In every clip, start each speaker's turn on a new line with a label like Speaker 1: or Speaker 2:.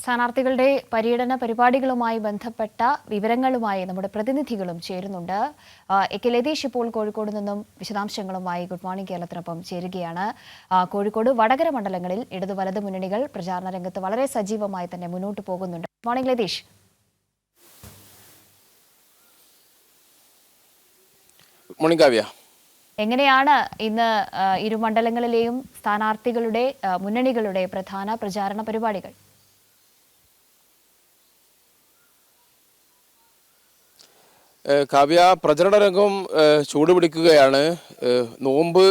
Speaker 1: സ്ഥാനാർത്ഥികളുടെ പര്യടന പരിപാടികളുമായി ബന്ധപ്പെട്ട വിവരങ്ങളുമായി നമ്മുടെ പ്രതിനിധികളും ചേരുന്നുണ്ട്. എ കെ ലതീഷ് ഇപ്പോൾ കോഴിക്കോട് നിന്നും വിശദാംശങ്ങളുമായി ഗുഡ് മോർണിംഗ് കേരളത്തിനൊപ്പം ചേരുകയാണ്. കോഴിക്കോട് വടകര മണ്ഡലങ്ങളിൽ ഇടതു വലത് മുന്നണികൾ പ്രചാരണ രംഗത്ത് വളരെ സജീവമായി തന്നെ മുന്നോട്ട് പോകുന്നുണ്ട്. Good morning Latheesh.
Speaker 2: Morning Kavya.
Speaker 1: എങ്ങനെയാണ് ഇന്ന് ഇരു മണ്ഡലങ്ങളിലെയും സ്ഥാനാർത്ഥികളുടെ മുന്നണികളുടെ പ്രധാന പ്രചാരണ പരിപാടികൾ?
Speaker 2: കാവ്യ പ്രചരണ രംഗം ചൂടുപിടിക്കുകയാണ്. നോമ്പ്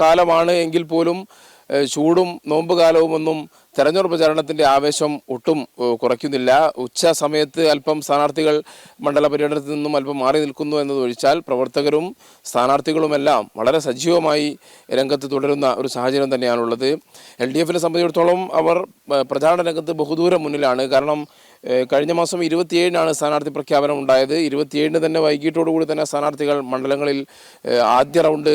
Speaker 2: കാലമാണ് എങ്കിൽ പോലും ചൂടും നോമ്പ് കാലവുമൊന്നും തെരഞ്ഞെടുപ്പ് പ്രചാരണത്തിന്റെ ആവേശം ഒട്ടും കുറയ്ക്കുന്നില്ല. ഉച്ച സമയത്ത് അല്പം സ്ഥാനാർത്ഥികൾ മണ്ഡല പര്യടനത്തിൽ നിന്നും അല്പം മാറി നിൽക്കുന്നു എന്നതൊഴിച്ചാൽ പ്രവർത്തകരും സ്ഥാനാർത്ഥികളുമെല്ലാം വളരെ സജീവമായി രംഗത്ത് തുടരുന്ന ഒരു സാഹചര്യം തന്നെയാണുള്ളത്. എൽ ഡി എഫിനെ സംബന്ധിച്ചിടത്തോളം അവർ പ്രചാരണ രംഗത്ത് ബഹുദൂരം മുന്നിലാണ്. കാരണം കഴിഞ്ഞ മാസം ഇരുപത്തിയേഴിനാണ് സ്ഥാനാർത്ഥി പ്രഖ്യാപനം ഉണ്ടായത്. ഇരുപത്തിയേഴിന് തന്നെ വൈകിട്ടോടുകൂടി തന്നെ സ്ഥാനാർത്ഥികൾ മണ്ഡലങ്ങളിൽ ആദ്യ റൗണ്ട്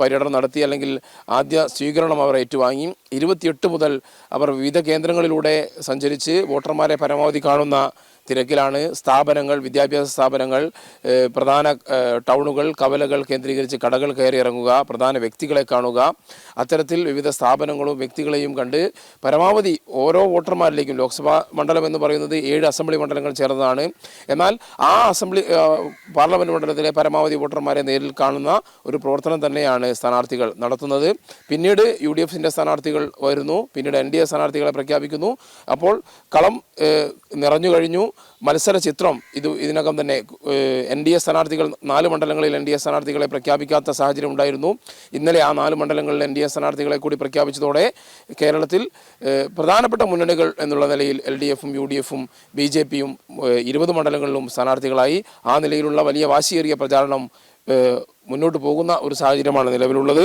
Speaker 2: പര്യടനം നടത്തി അല്ലെങ്കിൽ ആദ്യ സ്വീകരണം അവർ ഏറ്റുവാങ്ങി. ഇരുപത്തിയെട്ട് മുതൽ അവർ വിവിധ കേന്ദ്രങ്ങളിലൂടെ സഞ്ചരിച്ച് വോട്ടർമാരെ പരമാവധി കാണുന്ന തിരക്കിലാണ് സ്ഥാപനങ്ങൾ വിദ്യാഭ്യാസ സ്ഥാപനങ്ങൾ പ്രധാന ടൗണുകൾ കവലകൾ കേന്ദ്രീകരിച്ച് കടകൾ കയറി ഇറങ്ങുക പ്രധാന വ്യക്തികളെ കാണുക. അത്തരത്തിൽ വിവിധ സ്ഥാപനങ്ങളും വ്യക്തികളെയും കണ്ട് പരമാവധി ഓരോ വോട്ടർമാരിലേക്കും ലോക്സഭാ മണ്ഡലം എന്ന് പറയുന്നത് ഏഴ് അസംബ്ലി മണ്ഡലങ്ങൾ ചേർന്നതാണ്. എന്നാൽ ആ അസംബ്ലി പാർലമെന്റ് മണ്ഡലത്തിലെ പരമാവധി വോട്ടർമാരെ നേരിൽ കാണുന്ന ഒരു പ്രവർത്തനം തന്നെയാണ് സ്ഥാനാർത്ഥികൾ നടത്തുന്നത്. പിന്നീട് യു ഡി എഫിന്റെ സ്ഥാനാർത്ഥികൾ വരുന്നു. പിന്നീട് എൻ ഡി എ സ്ഥാനാർത്ഥികളെ പ്രഖ്യാപിക്കുന്നു. അപ്പോൾ കളം നിറഞ്ഞു കഴിഞ്ഞു. മത്സര ചിത്രം ഇത് ഇതിനകം തന്നെ എൻ ഡി എ സ്ഥാനാർത്ഥികൾ നാല് മണ്ഡലങ്ങളിൽ എൻ ഡി എ സ്ഥാനാർത്ഥികളെ പ്രഖ്യാപിക്കാത്ത സാഹചര്യം ഉണ്ടായിരുന്നു. ഇന്നലെ ആ നാല് മണ്ഡലങ്ങളിൽ എൻ ഡി എ സ്ഥാനാർത്ഥികളെ കൂടി പ്രഖ്യാപിച്ചതോടെ കേരളത്തിൽ പ്രധാനപ്പെട്ട മുന്നണികൾ എന്നുള്ള നിലയിൽ എൽ ഡി എഫും യു ഡി എഫും ബി ജെ പിയും ഇരുപത് മണ്ഡലങ്ങളിലും സ്ഥാനാർത്ഥികളായി. ആ നിലയിലുള്ള വലിയ വാശിയേറിയ പ്രചാരണം മുന്നോട്ട് പോകുന്ന ഒരു സാഹചര്യമാണ് നിലവിലുള്ളത്.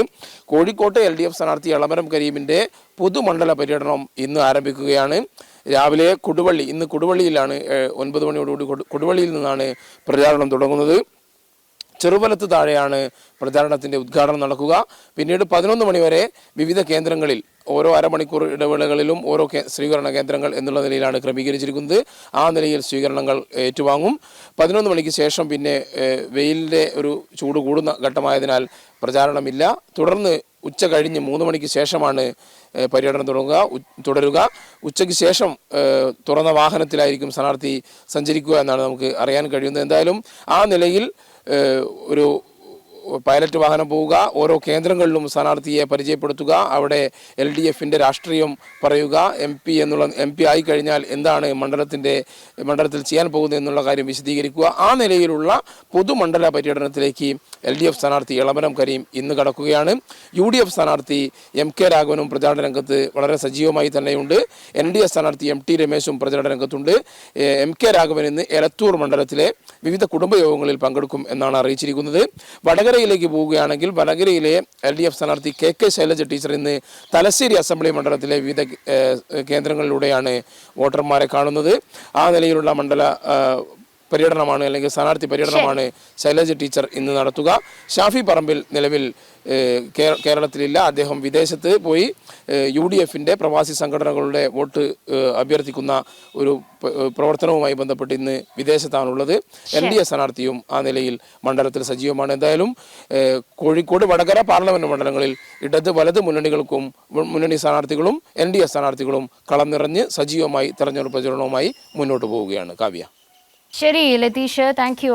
Speaker 2: കോഴിക്കോട്ട് എൽ ഡി എഫ് സ്ഥാനാർത്ഥി എളമരം കരീമിന്റെ പൊതുമണ്ഡല പര്യടനം ഇന്ന് ആരംഭിക്കുകയാണ്. രാവിലെ കൊടുവള്ളി ഇന്ന് കൊടുവള്ളിയിലാണ് ഒൻപത് മണിയോടുകൂടി കൊടു- കൊടുവള്ളിയിൽ നിന്നാണ് പ്രചാരണം തുടങ്ങുന്നത്. ചെറുവലത്ത് താഴെയാണ് പ്രചാരണത്തിന്റെ ഉദ്ഘാടനം നടക്കുക. പിന്നീട് പതിനൊന്ന് മണിവരെ വിവിധ കേന്ദ്രങ്ങളിൽ ഓരോ അരമണിക്കൂർ ഇടവേളകളിലും ഓരോ സ്വീകരണ കേന്ദ്രങ്ങൾ എന്നുള്ള നിലയിലാണ് ക്രമീകരിച്ചിരിക്കുന്നത്. ആ നിലയിൽ സ്വീകരണങ്ങൾ ഏറ്റുവാങ്ങും. പതിനൊന്ന് മണിക്ക് ശേഷം പിന്നെ വെയിലിന്റെ ഒരു ചൂട് കൂടുന്ന ഘട്ടമായതിനാൽ പ്രചാരണമില്ല. തുടർന്ന് ഉച്ച കഴിഞ്ഞ് മൂന്ന് മണിക്ക് ശേഷമാണ് പര്യടനം തുടങ്ങുക. തുടരുക. ഉച്ചയ്ക്ക് ശേഷം തുറന്ന വാഹനത്തിലായിരിക്കും സ്ഥാനാർത്ഥി സഞ്ചരിക്കുക എന്നാണ് നമുക്ക് അറിയാൻ കഴിയുന്നത്. എന്തായാലും ആ നിലയിൽ ഒരു പൈലറ്റ് വാഹനം പോവുക ഓരോ കേന്ദ്രങ്ങളിലും സ്ഥാനാർത്ഥിയെ പരിചയപ്പെടുത്തുക അവിടെ എൽ ഡി എഫിന്റെ രാഷ്ട്രീയം പറയുക എം പി എന്നുള്ള എം പി ആയി കഴിഞ്ഞാൽ എന്താണ് മണ്ഡലത്തിന്റെ മണ്ഡലത്തിൽ ചെയ്യാൻ പോകുന്നത് എന്നുള്ള കാര്യം വിശദീകരിക്കുക. ആ നിലയിലുള്ള പൊതുമണ്ഡല പര്യടനത്തിലേക്ക് എൽ ഡി എഫ് സ്ഥാനാർത്ഥി ഇളമരം കരീം ഇന്ന് കടക്കുകയാണ്. യു ഡി എഫ് സ്ഥാനാർത്ഥി എം കെ രാഘവനും പ്രചാരണ രംഗത്ത് വളരെ സജീവമായി തന്നെയുണ്ട്. എൻ ഡി എ സ്ഥാനാർത്ഥി എം ടി രമേശും പ്രചാരണ രംഗത്തുണ്ട്. എം കെ രാഘവൻ ഇന്ന് എലത്തൂർ മണ്ഡലത്തിലെ വിവിധ കുടുംബയോഗങ്ങളിൽ പങ്കെടുക്കും എന്നാണ് അറിയിച്ചിരിക്കുന്നത്. വടകരയിലേക്ക് പോവുകയാണെങ്കിൽ വടകരയിലെ എൽ ഡി എഫ് സ്ഥാനാർത്ഥി കെ കെ ശൈലജ ടീച്ചർ ഇന്ന് തലശ്ശേരി അസംബ്ലി മണ്ഡലത്തിലെ വിവിധ കേന്ദ്രങ്ങളിലൂടെയാണ് വോട്ടർമാരെ കാണുന്നത്. ആ നിലയിലുള്ള മണ്ഡല പര്യടനമാണ് അല്ലെങ്കിൽ സ്ഥാനാർത്ഥി പര്യടനമാണ് ശൈലജ ടീച്ചർ ഇന്ന് നടത്തുക. ഷാഫി പറമ്പിൽ നിലവിൽ കേരളത്തിലില്ല. അദ്ദേഹം വിദേശത്ത് പോയി യു ഡി എഫിന്റെ പ്രവാസി സംഘടനകളുടെ വോട്ട് അഭ്യർത്ഥിക്കുന്ന ഒരു പ്രവർത്തനവുമായി ബന്ധപ്പെട്ട് ഇന്ന് വിദേശത്താണുള്ളത്. എൻ ഡി എ സ്ഥാനാർത്ഥിയും ആ നിലയിൽ മണ്ഡലത്തിൽ സജീവമാണ്. എന്തായാലും കോഴിക്കോട് വടകര പാർലമെന്റ് മണ്ഡലങ്ങളിൽ ഇടത് വലത് മുന്നണികൾക്കും മുന്നണി സ്ഥാനാർത്ഥികളും എൻ ഡി എ സ്ഥാനാർത്ഥികളും കളം നിറഞ്ഞ് സജീവമായി തെരഞ്ഞെടുപ്പ് പ്രചരണവുമായി മുന്നോട്ട് പോവുകയാണ്. കാവ്യ.
Speaker 1: ശരി ലതീഷ്. Thank you